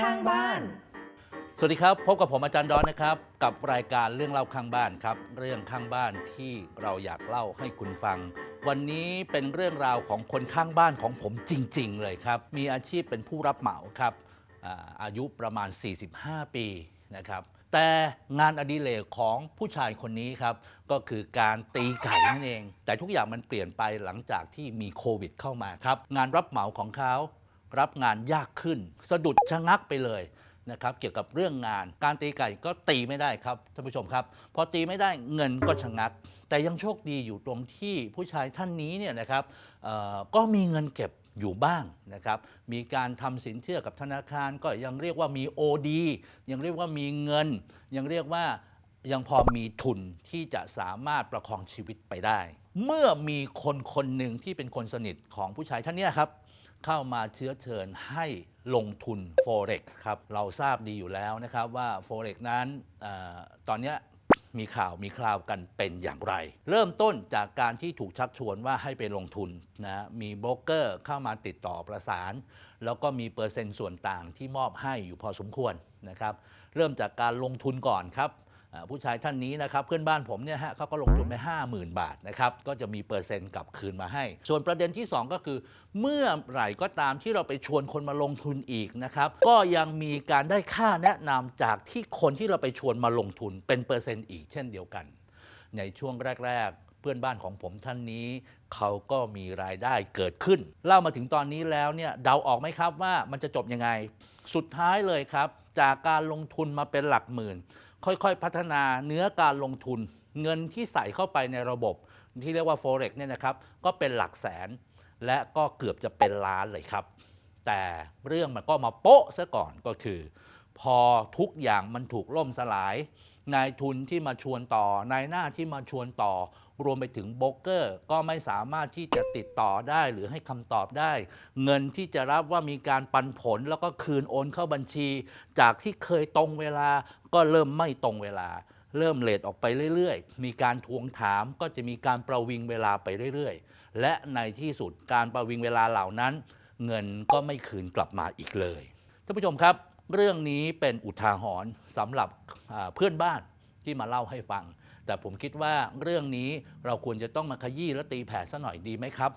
ข้างบ้าน สวัสดีครับ พบกับผมอาจารย์ดอนนะครับ กับรายการเรื่องเล่าข้างบ้านครับ เรื่องข้างบ้านที่เราอยากเล่าให้คุณฟัง วันนี้เป็นเรื่องราวของคนข้างบ้านของผมจริง ๆ เลยครับ มีอาชีพเป็นผู้รับเหมาครับอาอายุประมาณ 45 ปีนะครับ แต่งานอดิเรกของผู้ชายคนนี้ครับ ก็คือการตีไก่นั่นเอง แต่ทุกอย่างมันเปลี่ยนไปหลังจากที่มีโควิดเข้ามาครับ งานรับเหมาของเขา รับงานยากขึ้น สะดุดชะงักไปเลยนะครับเกี่ยวกับเรื่องงานการตีไก่ก็ตีไม่ได้ครับท่านผู้ชมครับ พอตีไม่ได้เงินก็ชะงัก แต่ยังโชคดีอยู่ตรงที่ผู้ชายท่านนี้เนี่ยนะครับก็มีเงินเก็บอยู่บ้างนะครับมีการทำสินเชื่อกับธนาคารก็ยังเรียกว่ามี OD ยังเรียกว่ามีเงิน ยังเรียกว่ายังพอมีทุนที่จะสามารถประคองชีวิตไปได้ เมื่อมีคนคนหนึ่งที่เป็นคนสนิทของผู้ชายท่านนี้ครับ เข้ามาเชื้อเชิญให้ลงทุน Forex ครับ เราทราบดีอยู่แล้วนะครับว่า Forex นั้นออตอนนี้มีข่าวมีคราวกันเป็นอย่างไร เริ่มต้นจากการที่ถูกชักชวนว่าให้ไปลงทุนนะมีโบรกเกอร์เข้ามาติดต่อประสาน แล้วก็มีเปอร์เซ็นต์ส่วนต่างที่มอบให้อยู่พอสมควรนะครับ เริ่มจากการลงทุนก่อนครับ ผู้ชายท่านนี้นะครับเพื่อนบ้านผมเนี่ยฮะเขาก็ลงทุนไป50,000 บาทนะครับก็จะมีเปอร์เซ็นต์กลับคืนมาให้ ส่วนประเด็นที่ 2 ก็คือ เมื่อไหร่ก็ตามที่เราไปชวนคนมาลงทุนอีกนะครับก็ยังมีการได้ค่าแนะนำจากที่คนที่เราไปชวนมาลงทุนเป็นเปอร์เซ็นต์อีกเช่นเดียวกัน ในช่วงแรก ๆเพื่อนบ้านของผมท่านนี้ เขาก็มีรายได้เกิดขึ้น เล่ามาถึงตอนนี้แล้วเนี่ยเดาออกไหมครับว่ามันจะจบยังไง สุดท้ายเลยครับ จากการลงทุนมาเป็นหลักหมื่น ค่อยๆ พัฒนาเนื้อการลงทุน เงินที่ใส่เข้าไปในระบบ ที่เรียกว่า forex เนี่ยนะครับก็เป็นหลักแสน และก็เกือบจะเป็นล้านเลยครับ แต่เรื่องมันก็มาโป๊ะซะก่อนก็คือ พอทุกอย่างมันถูกล่มสลาย นายทุนที่มาชวนต่อนายหน้าที่มาชวนต่อ รวมไปถึงโบรกเกอร์ก็ไม่สามารถที่จะติดต่อได้หรือให้คำตอบได้ เงินที่จะรับว่ามีการปันผลแล้วก็คืนโอนเข้าบัญชี จากที่เคยตรงเวลาก็เริ่มไม่ตรงเวลา เริ่มเลทออกไปเรื่อยๆ มีการทวงถามก็จะมีการประวิงเวลาไปเรื่อยๆ และในที่สุดการประวิงเวลาเหล่านั้น เงินก็ไม่คืนกลับมาอีกเลยท่านผู้ชมครับ เรื่องนี้เป็นอุทาหรณ์สำหรับเพื่อนบ้านที่มาเล่าให้ฟัง แต่ผมคิดว่าเรื่องนี้เราควรจะต้องมาขยี้และตีแผ่ซะหน่อยดีไหมครับ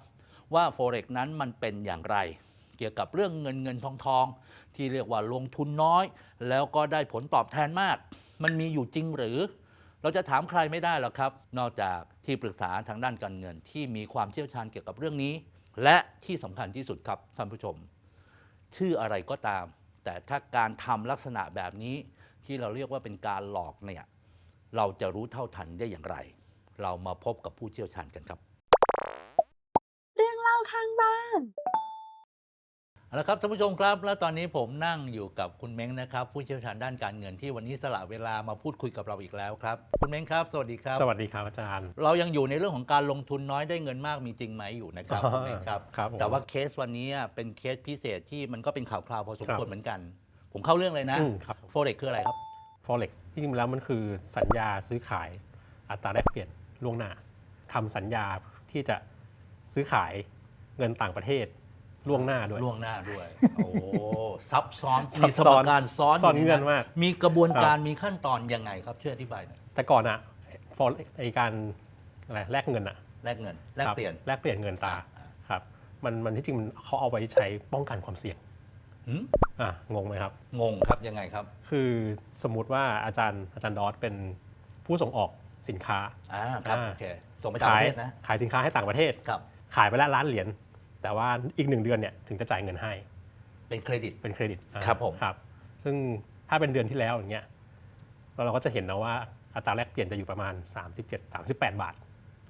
ว่า Forex นั้นมันเป็นอย่างไร เกี่ยวกับเรื่องเงินเงินทองทองที่เรียกว่าลงทุนน้อย แล้วก็ได้ผลตอบแทนมาก มันมีอยู่จริงหรือ เราจะถามใครไม่ได้หรอกครับ นอกจากที่ปรึกษาทางด้านการเงิน ที่มีความเชี่ยวชาญเกี่ยวกับเรื่องนี้ และที่สำคัญที่สุดครับท่านผู้ชม ชื่ออะไรก็ตาม แต่ถ้าการทำลักษณะแบบนี้ที่เราเรียกว่าเป็นการหลอกเนี่ย เราจะรู้เท่าทันได้อย่างไร เรามาพบกับผู้เชี่ยวชาญกันครับ เรื่องเล่าข้างบ้านเอาละครับท่านผู้ชมครับ แล้วตอนนี้ผมนั่งอยู่กับคุณเม้งนะครับ ผู้เชี่ยวชาญด้านการเงินที่วันนี้สละเวลามาพูดคุยกับเราอีกแล้วครับ คุณเม้งครับ สวัสดีครับ สวัสดีครับอาจารย์ เรายังอยู่ในเรื่องของการลงทุนน้อยได้เงินมากมีจริงไหมอยู่นะครับอ๋อคุณเม้งครับ ครับผมแต่ว่าเคสวันนี้เป็นเคสพิเศษที่มันก็เป็นข่าวคราวพอสมครับควรเหมือนกัน ผมเข้าเรื่องเลยนะอืมครับ โฟเร็กคืออะไรครับ forex ที่จริงแล้วมันคือสัญญาซื้อขายอัตราแลกเปลี่ยนล่วงหน้าทำสัญญาที่จะซื้อขายเงินต่างประเทศล่วงหน้าด้วยล่วงหน้าด้วย โอ้ซับซ้อนซัมีบสซ้มอนการซ้อนซ้อนยู่ใเงินมากมีกระบวนการมีขั้นตอนยังไงครับช่วยอธิบายหน่อยแต่ก่อนอะ forex ไอการอะไรแลกเงินอะแลกเงินแลกครับเปลี่ยนแลกเปลี่ยนเงินตราอ่าครับมันมันที่จริงมันเขาเอาไว้ใช้ป้องกันความเสี่ยง หืมอะงงไหมครับ งงครับยังไงครับคือสมมุติว่าอาจารย์อาจารย์ดอสเป็นผู้ส่งออกสินค้า อ่าครับอ่า โอเคส่งไปต่างปขายระเทศนะขายสินค้าให้ต่างประเทศ ครับ ขายไปแล้วล้านเหรียญแต่ว่าอีกหนึ่งเดือนเนี่ยถึงจะจ่ายเงินให้ เป็นเครดิต เป็นเครดิตอ่าครับผม ครับ ซึ่งถ้าเป็นเดือนที่แล้วอย่างเงี้ยเราเราก็จะเห็นนะว่าอัตราแลกเปลี่ยนจะอยู่ประมาณ 37 38 บาท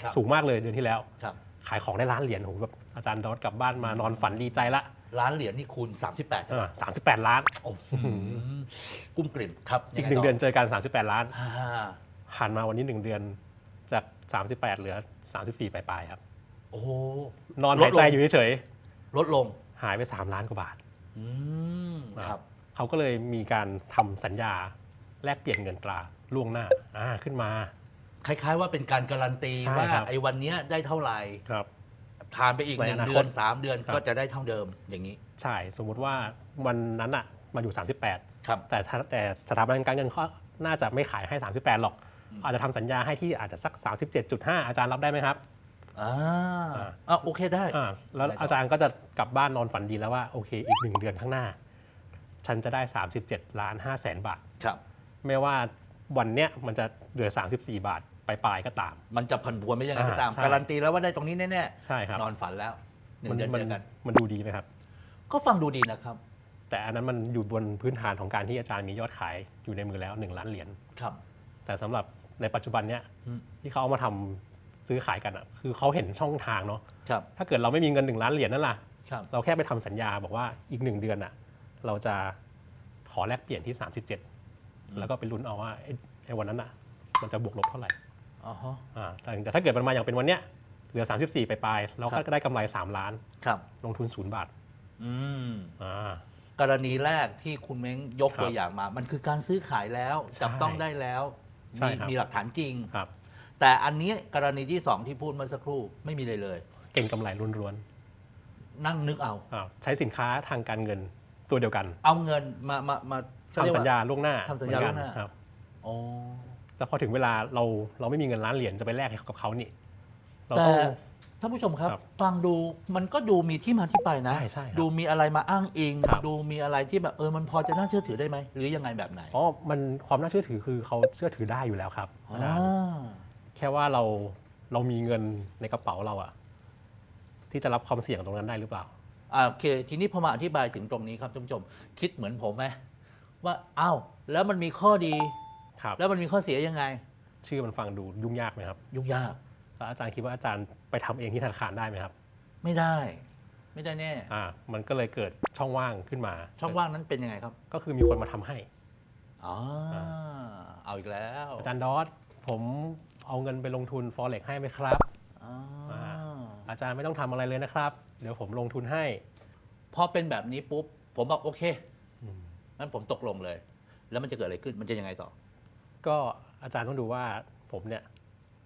ครับสูงมากเลยเดือนที่แล้ว ครับ ขายของได้ล้านเหรียญโหแบบอาจารย์ดอสกลับบ้านมานอนฝันดีใจละ ล้านเหรียญนี่คูณ 38ใช่ไหมสามสิบแปดล้านโอ้โหกุ้มกลิ่มครับอีกยัหนึ่งไต่เดือนเจอกัน 38 ล้านอ่าหันมาวันนี้หนึ่งเดือนจาก 38 เหลือ 34ปลายๆครับ โอ้โหนอนลดหายใจลงอยู่เฉยลดลงๆหายไป 3 ล้านกว่าบาท อืมครับ เขาก็เลยมีการทำสัญญาแลกเปลี่ยนเงินตราล่วงหน้าอ่าขึ้นมา คล้ายๆว่าเป็นการการันตีใช่ว่าครับ ไอ้วันเนี้ยได้เท่าไหร่ ครับ ผ่านไปอีกหในนึ่งอนาคต เดือนสามเดือนครับก็จะได้เท่าเดิมอย่างนี้ใช่สมมุติว่าวันนั้นอะมาอยู่ 38 ครับ แต่ถ้าแต่สถาบันการเงินเขาน่าจะไม่ขายให้ 38 หรอก อาจจะทำสัญญาให้ที่อาจจะสัก 37.5 อาจารย์รับได้ไหมครับ อ่าอ่าอะโอเคได้ อ่าแล้วได้ต่อออาจารย์ก็จะกลับบ้านนอนฝันดีแล้วว่าโอเคอีกหนึ่งเดือนข้างหน้า ฉันจะได้ 37ล้าน5แสนบาท ครับ ไม่ว่าวันเนี้ยมันจะเหลือ 34 บาทป ลายๆก็ตาม มันจะพันพวนไม่ยังไงก็ตาม อ่าใช่ การันตีแล้วว่าได้ตรงนี้แน่ใช่ครับๆนอนฝันแล้วหนึ่งมัเดือนมัเจอกัน มันดูดีไหมครับ ก็ฟังดูดีนะครับ แต่อันนั้นมันอยู่บนพื้นฐานของการที่อาจารย์มียอดขายอยู่ในมือแล้ว 1 ล้านเหรียญ ครับ แต่สำหรับในปัจจุบันเนี้ยอืม ที่เขาเอามาทำซื้อขายกันอะ คือเขาเห็นช่องทางเนาะ ครับถ้าเกิดเราไม่มีเงิน 1 ล้านเหรียญนั่นล่ะ ครับเราแค่ไปทำสัญญาบอกว่าอีกหนึ่งเดือนอะ เราจะขอแลกเปลี่ยนที่ 37 แล้วก็ไปลุ้นเอาว่าไอ้ไอ้วันนั้นอะ มันจะบวกลบเท่าไหร่ อ๋อฮะอ่าแต่ถ้าเกิดมันมาอย่างเป็นวันเนี้ยเหลือ 34 ไปปลายๆเราครัก็บได้กำไร 3 ล้าน ครับ ลงทุนศูนย์บาทอืม อ่า กรณีแรกที่คุณเม้งยกครับตัวอย่างมา มันคือการซื้อขายแล้ว จับต้องได้แล้ว ใช่มีครับ มีหลักฐานจริง ครับ แต่อันนี้กรณีที่สองที่พูดเมื่อสักครู่ไม่มีเลยเลย เก่งกำไรล้วนนั่งนึกเอา ๆอ่าใช้สินค้าทางการเงินตัวเดียวกันเอาเงินมามามาเขเรียกทำสัญว่ญาล่วงหน้าทำสัญญาเหมืล่อวนงหกัน้าครับอ๋อ แต่พอถึงเวลาเราเราไม่มีเงินล้านเหรียญจะไปแลกให้กับเขานี่ เราแต่ต้อง ท่านผู้ชมครับ ครับฟังดูมันก็ดูมีที่มาที่ไปนะ ใช่ใช่ครับดูมีอะไรมาอ้างอิง ครับ ดูมีอะไรที่แบบเออมันพอจะน่าเชื่อถือได้ไหมหรือยังไงแบบไหนอ๋อมันความน่าเชื่อถือคือเขาเชื่อถือได้อยู่แล้วครับอ่อาจารย์าแค่ว่าเราเรามีเงินในกระเป๋าเราอะที่จะรับความเสี่ยงตรงนั้นได้หรือเปล่า อ่าโอเค ทีนี้พอมาอธิบายถึงตรงนี้ครับท่านผู้ชม คิดเหมือนผมไหมว่าอ้าวแล้วมันมีข้อดี ครับ แล้วมันมีข้อเสียยังไง ชื่อมันฟังดูยุ่งยากไหมครับยุ่งยาก แล้วอาจารย์คิดว่าอาจารย์ไปทำเองที่ธนาคารได้ไหมครับ ไม่ได้ ไม่ได้แน่ อ่า มันก็เลยเกิดช่องว่างขึ้นมาช่องว่างนั้นเป็นยังไงครับก็คือมีคนมาทำให้ อ๋อเอาอีกแล้วอาจารย์ดอสผมเอาเงินไปลงทุน forex ให้ไหมครับอ๋ออาจารย์ไม่ต้องทำอะไรเลยนะครับ เดี๋ยวผมลงทุนให้พอเป็นแบบนี้ปุ๊บ ผมบอกโอเคอืมงั้นผมตกลงเลย แล้วมันจะเกิดอะไรขึ้นมันจะยังไงต่อ ก็อาจารย์ต้องดูว่าผมเนี่ย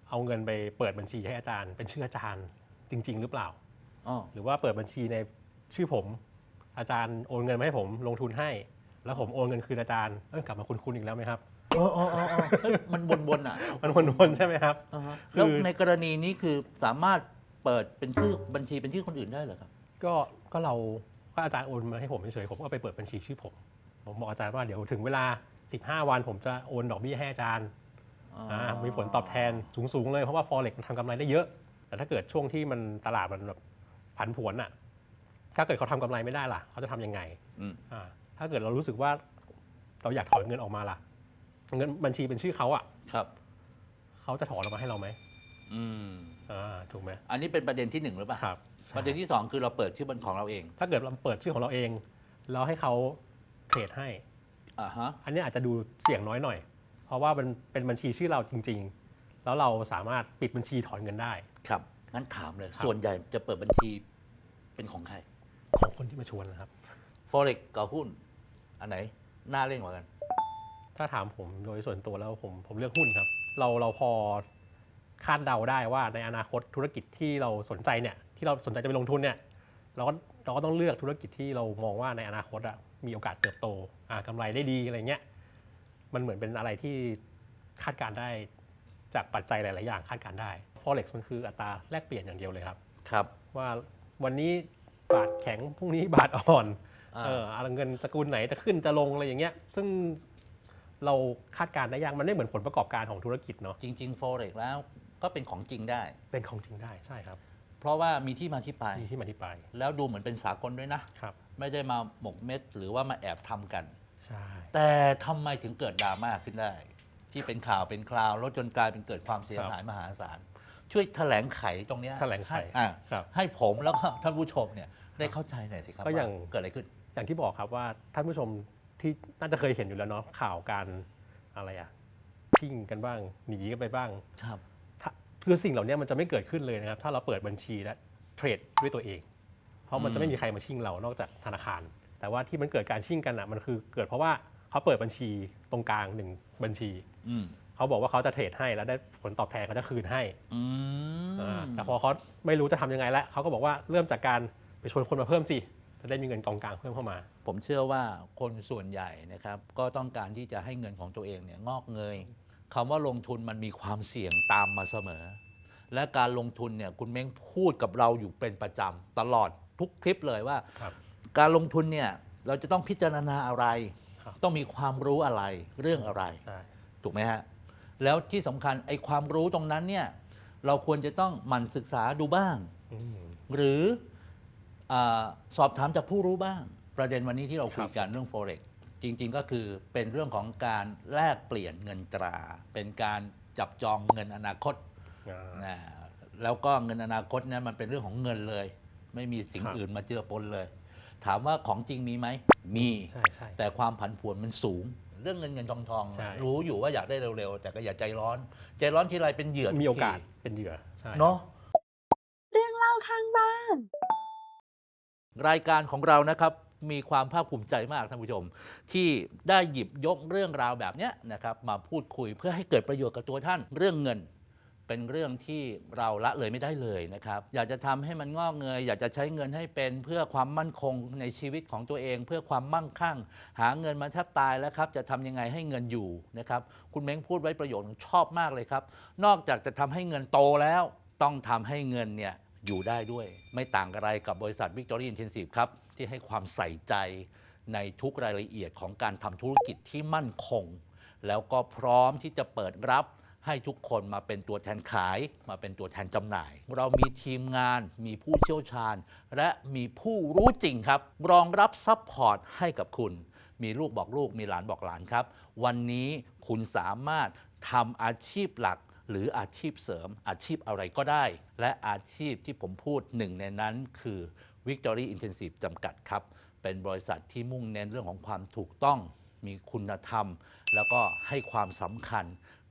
เอาเงินไปเปิดบัญชีให้อาจารย์ เป็นชื่ออาจารย์จริง ๆ หรือเปล่า อ๋อหรือว่าเปิดบัญชีในชื่อผม อาจารย์โอนเงินมาให้ผมลงทุนให้ แล้วผมโอนเงินคืนอาจารย์เอ้ยกลับมาคุณๆอีกแล้วไหมครับ เออเออเออเออเฮ้ยมันวนๆอะมันวนๆใช่ไหมครับ อ่าฮะคือแล้วในกรณีนี้คือสามารถเปิดเป็นชื่อบัญชีเป็นชื่อคนอื่นได้เหรอครับ ก็ก็เราก็อาจารย์โอนมาให้ผมเฉยๆผมก็ไปเปิดบัญชีชื่อผม ผมบอกอาจารย์ว่าเดี๋ยวถึงเวลา 15 วันผมจะโอนดอกเบี้ยให้อาจารย์อ่ามีผลตอบแทนสูง ๆ เลย เพราะว่า forex มันทำกำไรได้เยอะ แต่ถ้าเกิดช่วงที่มันตลาดมันแบบผันผวนอะถ้าเกิดเขาทำกำไรไม่ได้ล่ะ เขาจะทำยังไงอืมอ่าถ้าเกิดเรารู้สึกว่าเราอยากถอนเงินออกมาล่ะ เงินบัญชีเป็นชื่อเขาอะครับเขาจะถอนออกมาให้เราไหมอืมอ่าถูกไหมอันนี้เป็นประเด็นที่หนึ่งหรือเปล่าครับประเด็นที่สองคือเราเปิดชื่อบัญของเราเอง ถ้าเกิดเราเปิดชื่อของเราเองแล้วให้เขาเทรดให้ อ่าฮะ อันนี้อาจจะดูเสี่ยงน้อยหน่อย เพราะว่ามันเป็นบัญชีชื่อเราจริง ๆ แล้วเราสามารถปิดบัญชีถอนเงินได้ ครับ งั้นถามเลย ครับ ส่วนใหญ่จะเปิดบัญชีเป็นของใคร ของคนที่มาชวนนะครับ forex กับหุ้น อันไหน น่าเล่นกว่ากัน ถ้าถามผมโดยส่วนตัวแล้วผมผมเลือกหุ้นครับ เราเราพอคาดเดาได้ว่าในอนาคตธุรกิจที่เราสนใจเนี่ยที่เราสนใจจะไปลงทุนเนี่ยเราก็ เราก็ต้องเลือกธุรกิจที่เรามองว่าในอนาคตอะมีโอกาสเติบโตอ่ากำไรได้ดีอะไรเงี้ยมันเหมือนเป็นอะไรที่คาดการณ์ได้จากปัจจัยหลาย ๆ อย่างคาดการณ์ได้ forex มันคืออัตราแลกเปลี่ยนอย่างเดียวเลยครับ ครับ ว่าวันนี้บาทแข็งพรุ่งนี้บาทอ่อนอ่า เอออะไรเงินสกุลไหนจะขึ้นจะลงอะไรอย่างเงี้ย ซึ่งเราคาดการณ์ได้ยากมันไม่เหมือนผลประกอบการของธุรกิจเนาะจริง ๆ forex แล้วก็เป็นของจริงได้ เป็นของจริงได้ใช่ครับ เพราะว่ามีที่มาที่ไป มีที่มาที่ไปแล้วดูเหมือนเป็นสากลด้วยนะ ครับ ไม่ได้มาหมกเม็ดหรือว่ามาแอบทำกัน ใช่ แต่ทำไมถึงเกิดดราม่าขึ้นได้ ที่เป็นข่าวเป็นคราว แล้วจนกลายเป็นเกิดความเสียหายมหาศาล ช่วยแถลงไขตรงเนี้ยแถลงไขให้อะครับให้ผมแล้วก็ท่านผู้ชมเนี่ยได้เข้าใจหน่อยสิครับก็อย่าง ว่าเกิดอะไรขึ้น อย่างที่บอกครับว่าท่านผู้ชมที่น่าจะเคยเห็นอยู่แล้วเนาะข่าวการอะไรอะชิ่งกันบ้าง หนีกันไปบ้าง ครับถ้า คือสิ่งเหล่านี้มันจะไม่เกิดขึ้นเลยนะครับ ถ้าเราเปิดบัญชีและเทรดด้วยตัวเอง เพราะมันจะไม่มีใครมาชิ่งเรานอกจากธนาคาร แต่ว่าที่มันเกิดการชิ่งกันอะมันคือเกิดเพราะว่าเขาเปิดบัญชีตรงกลางหนึ่งบัญชีอืมเขาบอกว่าเขาจะเทรดให้แล้วได้ผลตอบแทนเขาจะคืนให้อือ่ามแต่พอเขาไม่รู้จะทำยังไงแล้วเขาก็บอกว่าเริ่มจากการไปชวนคนมาเพิ่มสิจะจะได้มีเงินกองกลางเพิ่มเข้ามา ผมเชื่อว่าคนส่วนใหญ่นะครับ ก็ต้องการที่จะให้เงินของตัวเองเนี่ยงอกเงย คำว่าลงทุนมันมีความเสี่ยงตามมาเสมอ และการลงทุนเนี่ยคุณเม้งพูดกับเราอยู่เป็นประจำตลอดทุกคลิปเลยว่า ครับ การลงทุนเนี่ยเราจะต้องพิจารณาอะไร ครับ ต้องมีความรู้อะไรเรื่องอะไร ใช่ ถูกไหมฮะ แล้วที่สำคัญไอ้ความรู้ตรงนั้นเนี่ยเราควรจะต้องหมั่นศึกษาดูบ้าง อืม หรืออาสอบถามจากผู้รู้บ้าง ประเด็นวันนี้ที่เราคุยครับ กันเรื่อง forex จริงๆก็คือเป็นเรื่องของการแลกเปลี่ยนเงินตรา เป็นการจับจองเงินอนาคตอ่านะแล้วก็เงินอนาคตเนี่ยมันเป็นเรื่องของเงินเลย ไม่มีสิ่งครับอื่นมาเจือปนเลย ถามว่าของจริงมีไหมมีใช่ใช่แต่ความผันผวนมันสูง เรื่องเงินเงินทองทองใช่รู้อยู่ว่าอยากได้เร็วๆ แต่ก็อย่าใจร้อน ใจร้อนทีไรเป็นเหยื่อทุมีโอกาสทีเป็นเหยื่อใช่เนาะเรื่องเล่าข้างบ้าน รายการของเรานะครับ มีความภาคภูมิใจมากท่านผู้ชม ที่ได้หยิบยกเรื่องราวแบบเนี้ยนะครับมาพูดคุยเพื่อให้เกิดประโยชน์กับตัวท่านเรื่องเงิน เป็นเรื่องที่เราละเลยไม่ได้เลยนะครับ อยากจะทำให้มันงอกเงย อยากจะใช้เงินให้เป็นเพื่อความมั่นคงในชีวิตของตัวเอง เพื่อความมั่งคั่ง หาเงินมาแทบตายแล้วครับ จะทำยังไงให้เงินอยู่นะครับ คุณเม้งพูดไว้ประโยชน์ชอบมากเลยครับ นอกจากจะทำให้เงินโตแล้ว ต้องทำให้เงินเนี่ย อยู่ได้ด้วย ไม่ต่างอะไรกับบริษัท Victory Intensive ครับ ที่ให้ความใส่ใจในทุกรายละเอียดของการทำธุรกิจที่มั่นคง แล้วก็พร้อมที่จะเปิดรับให้ทุกคนมาเป็นตัวแทนขาย มาเป็นตัวแทนจำหน่าย เรามีทีมงาน มีผู้เชี่ยวชาญ และมีผู้รู้จริงครับ รองรับซัพพอร์ตให้กับคุณ มีลูกบอกลูก มีหลานบอกหลานครับ วันนี้คุณสามารถทำอาชีพหลัก หรืออาชีพเสริมอาชีพอะไรก็ได้ และอาชีพที่ผมพูดหนึ่งในนั้นคือ Victory Intensive จำกัดครับ เป็นบริษัทที่มุ่งเน้นเรื่องของความถูกต้อง มีคุณธรรม แล้วก็ให้ความสำคัญ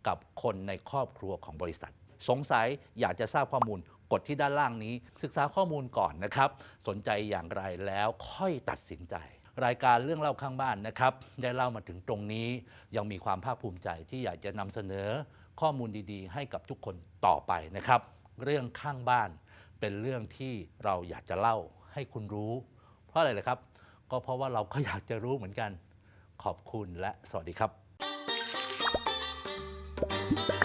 กับคนในครอบครัวของบริษัท สงสัยอยากจะทราบข้อมูลกดที่ด้านล่างนี้ ศึกษาข้อมูลก่อนนะครับ สนใจอย่างไรแล้วค่อยตัดสินใจ รายการเรื่องเล่าข้างบ้านนะครับ ได้เล่ามาถึงตรงนี้ ยังมีความภาคภูมิใจที่อยากจะนำเสนอ ข้อมูลดีๆ ให้กับทุกคนต่อไปนะครับ เรื่องข้างบ้านเป็นเรื่องที่เราอยากจะเล่าให้คุณรู้ เพราะอะไรเลยครับ ก็เพราะว่าเราก็อยากจะรู้เหมือนกัน ขอบคุณและสวัสดีครับเรื่